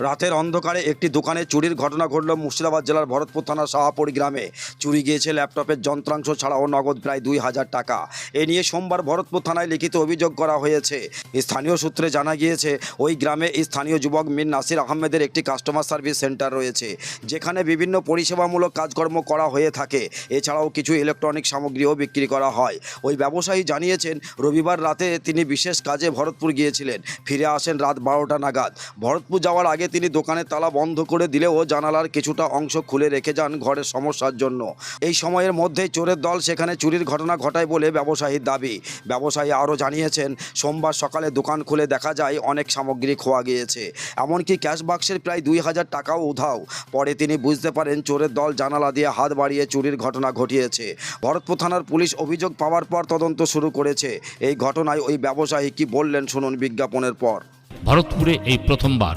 রাতের অন্ধকারে একটি দোকানে চুরির ঘটনা ঘটল মুর্শিদাবাদ জেলার ভরতপুর থানার শাহাপুর গ্রামে। চুরি গিয়েছে ল্যাপটপের যন্ত্রাংশ ছাড়াও নগদ প্রায় দুই হাজার টাকা। এ নিয়ে সোমবার ভরতপুর থানায় লিখিত অভিযোগ করা হয়েছে। স্থানীয় সূত্রে জানা গিয়েছে, ওই গ্রামে স্থানীয় যুবক মীর নাসির আহমেদের একটি কাস্টমার সার্ভিস সেন্টার রয়েছে, যেখানে বিভিন্ন পরিষেবামূলক কাজকর্ম করা হয়ে থাকে। এছাড়াও কিছু ইলেকট্রনিক সামগ্রীও বিক্রি করা হয়। ওই ব্যবসায়ী জানিয়েছেন, রবিবার রাতে তিনি বিশেষ কাজে ভরতপুর গিয়েছিলেন। ফিরে আসেন রাত বারোটা নাগাদ। ভরতপুর যাওয়ার আগে তিনি দোকানের তালা বন্ধ করে দিলেও জানালার কিছুটা অংশ খুলে রেখে যান ঘরের সমস্যার জন্য। এই সময়ের মধ্যেই চোরের দল সেখানে চুরির ঘটনা ঘটায় বলে ব্যবসায়ীর দাবি। ব্যবসায়ী আরও জানিয়েছেন, সোমবার সকালে দোকান খুলে দেখা যায় অনেক সামগ্রী খোয়া গিয়েছে। এমনকি ক্যাশ বাক্সের প্রায় দুই হাজার টাকাও উধাও। পরে তিনি বুঝতে পারেন, চোরের দল জানালা দিয়ে হাত বাড়িয়ে চুরির ঘটনা ঘটিয়েছে। ভরতপুর থানার পুলিশ অভিযোগ পাওয়ার পর তদন্ত শুরু করেছে। এই ঘটনায় ওই ব্যবসায়ী কি বললেন, শুনুন বিজ্ঞাপনের পর। ভরতপুরে এই প্রথমবার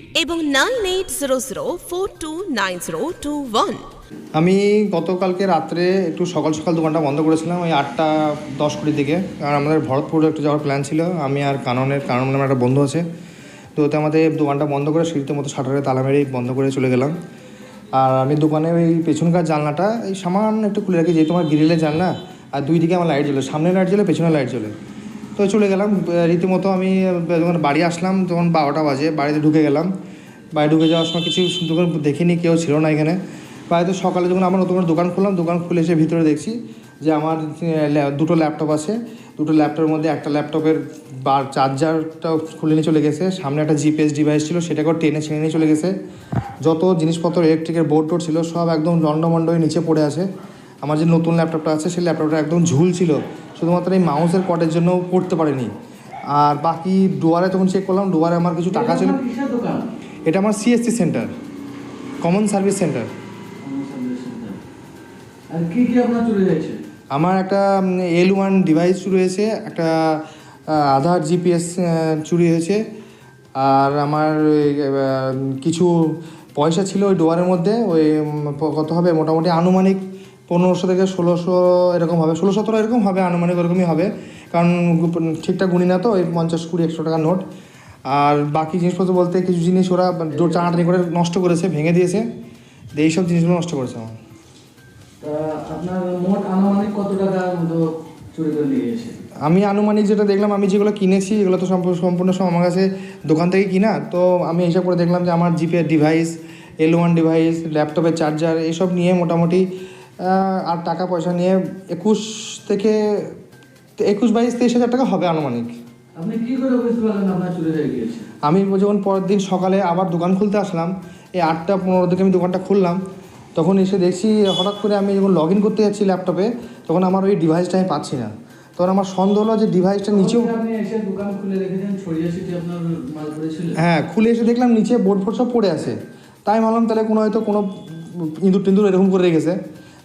এবং nine eight zero zero four two nine zero two one. আমি গতকালকে রাত্রে একটু সকাল সকাল দোকানটা বন্ধ করেছিলাম, ওই আটটা দশ কুড়ি দিকে। আর আমাদের ভরতপুর একটু যাওয়ার প্ল্যান ছিল, আমি আর কাননের, কানন নামে একটা বন্ধু আছে। তো ওতে আমাদের দোকানটা বন্ধ করে সিঁড়িতে মতো শাটারে তালা মেরেই বন্ধ করে চলে গেলাম। আর আমি দোকানে ওই পেছনকার জানলাটা, এই সামান্য একটু খুলে রাখি, যেহেতু আমার গ্রিলের জানলা, আর দুই দিকে আমার লাইট জ্বলে, সামনে লাইট জ্বলে, পেছনে লাইট জ্বলে। তো চলে গেলাম। রীতিমতো আমি যখন বাড়ি আসলাম, তখন বারোটা বাজে, বাড়িতে ঢুকে গেলাম। বাড়ি ঢুকে যাওয়ার সময় কিছু দোকান দেখিনি, কেউ ছিল না এখানে। বাড়িতে সকালে যখন আমার নতুন দোকান খুললাম, দোকান খুলে এসে ভিতরে দেখছি যে আমার দুটো ল্যাপটপ আছে। দুটো ল্যাপটপের মধ্যে একটা ল্যাপটপের বার, চার্জারটা খুলে নিয়ে চলে গেছে। সামনে একটা জিপিএস ডিভাইস ছিল, সেটাকেও টেনে ছিঁড়ে নিয়ে চলে গেছে। যত জিনিসপত্র ইলেকট্রিকের বোর্ড টোর্ড ছিল, সব একদম লন্ডমন্ড হয়ে নিচে পড়ে আছে। আমার যে নতুন ল্যাপটপটা আছে, সেই ল্যাপটপটা একদম ঝুল ছিল শুধুমাত্র এই মাউসের কটের জন্য করতে পারেনি। আর বাকি ডুয়ারে যখন চেক করলাম ডুয়ারে আমার কিছু টাকা ছিল। এটা আমার CSC centre common service centre আর কি কি আপনার চলে যাচ্ছে আমার একটা এল ওয়ান ডিভাইস চুরি হয়েছে একটা আধার জিপিএস চুরি হয়েছে। আর আমার কিছু পয়সা ছিল ওই ডোয়ারের মধ্যে ওই কত হবে? মোটামুটি আনুমানিক পনেরোশো থেকে ষোলোশো এরকম হবে ষোলো সতেরো এরকম হবে আনুমানিক ওরকমই হবে। কারণ ঠিকঠাক গুনি না তো ওই পঞ্চাশ কুড়ি একশো টাকার নোট। আর বাকি জিনিসপত্র বলতে কিছু জিনিস ওরা টানাটানি করে নষ্ট করেছে ভেঙে দিয়েছে। দিয়ে এইসব জিনিসগুলো নষ্ট করেছে আমার। আপনার মোট আনুমানিক কত টাকার মতো চুরি করে নিয়ে গেছে আমি আনুমানিক যেটা দেখলাম আমি যেগুলো কিনেছি এগুলো তো সম্পূর্ণ সব আমার কাছে দোকান থেকে কিনা। তো আমি হিসাব করে দেখলাম যে আমার জিপে ডিভাইস এল ওয়ান ডিভাইস ল্যাপটপের চার্জার এইসব নিয়ে মোটামুটি আর টাকা পয়সা নিয়ে একুশ থেকে একুশ বাইশ তেইশ হাজার টাকা হবে আনুমানিক। আপনি কি করে বুঝতে পারলেন? আপনার চুরি হয়ে গিয়েছে। আমি যখন পরের দিন সকালে আবার দোকান খুলতে আসলাম এই আটটা পনেরো দিকে আমি দোকানটা খুললাম তখন এসে দেখছি হঠাৎ করে আমি যখন লগ ইন করতে যাচ্ছি ল্যাপটপে তখন আমার ওই ডিভাইসটা আমি পাচ্ছি না। তখন আমার সন্দেহ হলো যে ডিভাইসটা নিচেও হ্যাঁ খুলে এসে দেখলাম নিচে বোর্ড ফোর্ড সব পড়ে আছে। তাই ভাবলাম তাহলে কোনো হয়তো কোনো ইঁদুর টিন্দুর এরকম করে রেখেছে।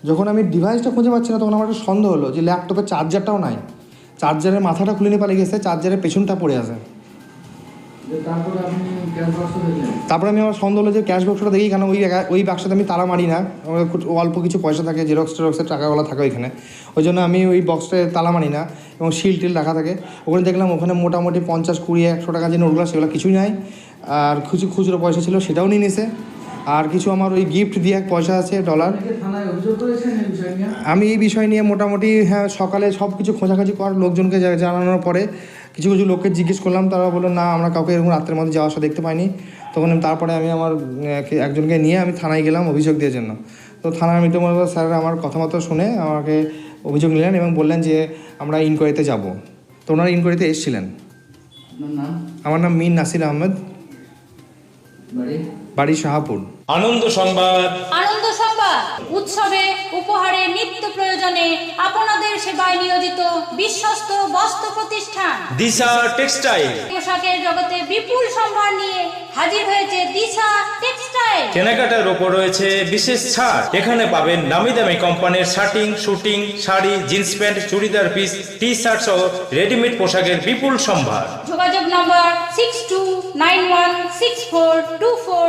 যখন আমি ডিভাইসটা খুঁজে পাচ্ছি না তখন আমার একটা সন্দেহ হলো যে ল্যাপটপের চার্জারটাও নাই। চার্জারের মাথাটা খুলে নিয়ে পালিয়ে গেছে চার্জারের পেছনটা পড়ে আছে। তারপরে আমি আমার সন্দেহ হলো যে ক্যাশ বক্সটা দেখি কেন ওই ওই বাক্সতে আমি তালা মারি না। আমার অল্প কিছু পয়সা থাকে জেরক্স টেরক্সের টাকাগুলো থাকে ওইখানে। ওই জন্য আমি ওই বক্সটায় তালা মারি না এবং শিল টিল রাখা থাকে। ওখানে দেখলাম ওখানে মোটামুটি পঞ্চাশ কুড়ি একশো টাকা যে নোটগুলো সেগুলো কিছুই নাই। আর খুচরো খুচরো পয়সা ছিল সেটাও নিয়ে নিছে। আর কিছু আমার ওই গিফট দিয়ে পয়সা আছে ডলার আমি এই বিষয় নিয়ে মোটামুটি হ্যাঁ সকালে সব কিছু খোঁজাখুঁজি কর লোকজনকে জানানোর পরে কিছু কিছু লোককে জিজ্ঞেস করলাম তারা বলল না আমরা কাউকে এরকম রাত্রের মধ্যে যাওয়া আসা দেখতে পাইনি। তখন তারপরে আমি আমার একজনকে নিয়ে আমি থানায় গেলাম অভিযোগ দেওয়ার জন্য। তো থানার মিটিং স্যার আমার কথাবার্তা শুনে আমাকে অভিযোগ নিলেন এবং বললেন যে আমরা ইনকোয়ারিতে যাব। তো ওনারা ইনকোয়ারিতে এসেছিলেন। আমার নাম মিন নাসির আহমেদ। বাড়ি শাহাপুর। আনন্দ সংবাদ। আনন্দ সংবাদ। উৎসবে উপহারে নিত্য প্রয়োজনে আপনাদের সেবায় নিয়োজিত বিশ্বস্ত বস্ত্র প্রতিষ্ঠান। দিশা টেক্সটাইল। পোশাকের জগতে বিপুল সম্ভার নিয়ে হাজির হয়েছে দিশা টেক্সটাইল। কেনাকাটার ওপর রয়েছে বিশেষ ছাড়। এখানে পাবেন নামি দামি কোম্পানির shirting suiting sari jeans pant churidar piece T shirt সহ রেডিমেড পোশাকের বিপুল সম্ভার। যোগাযোগ number six two nine one six four two four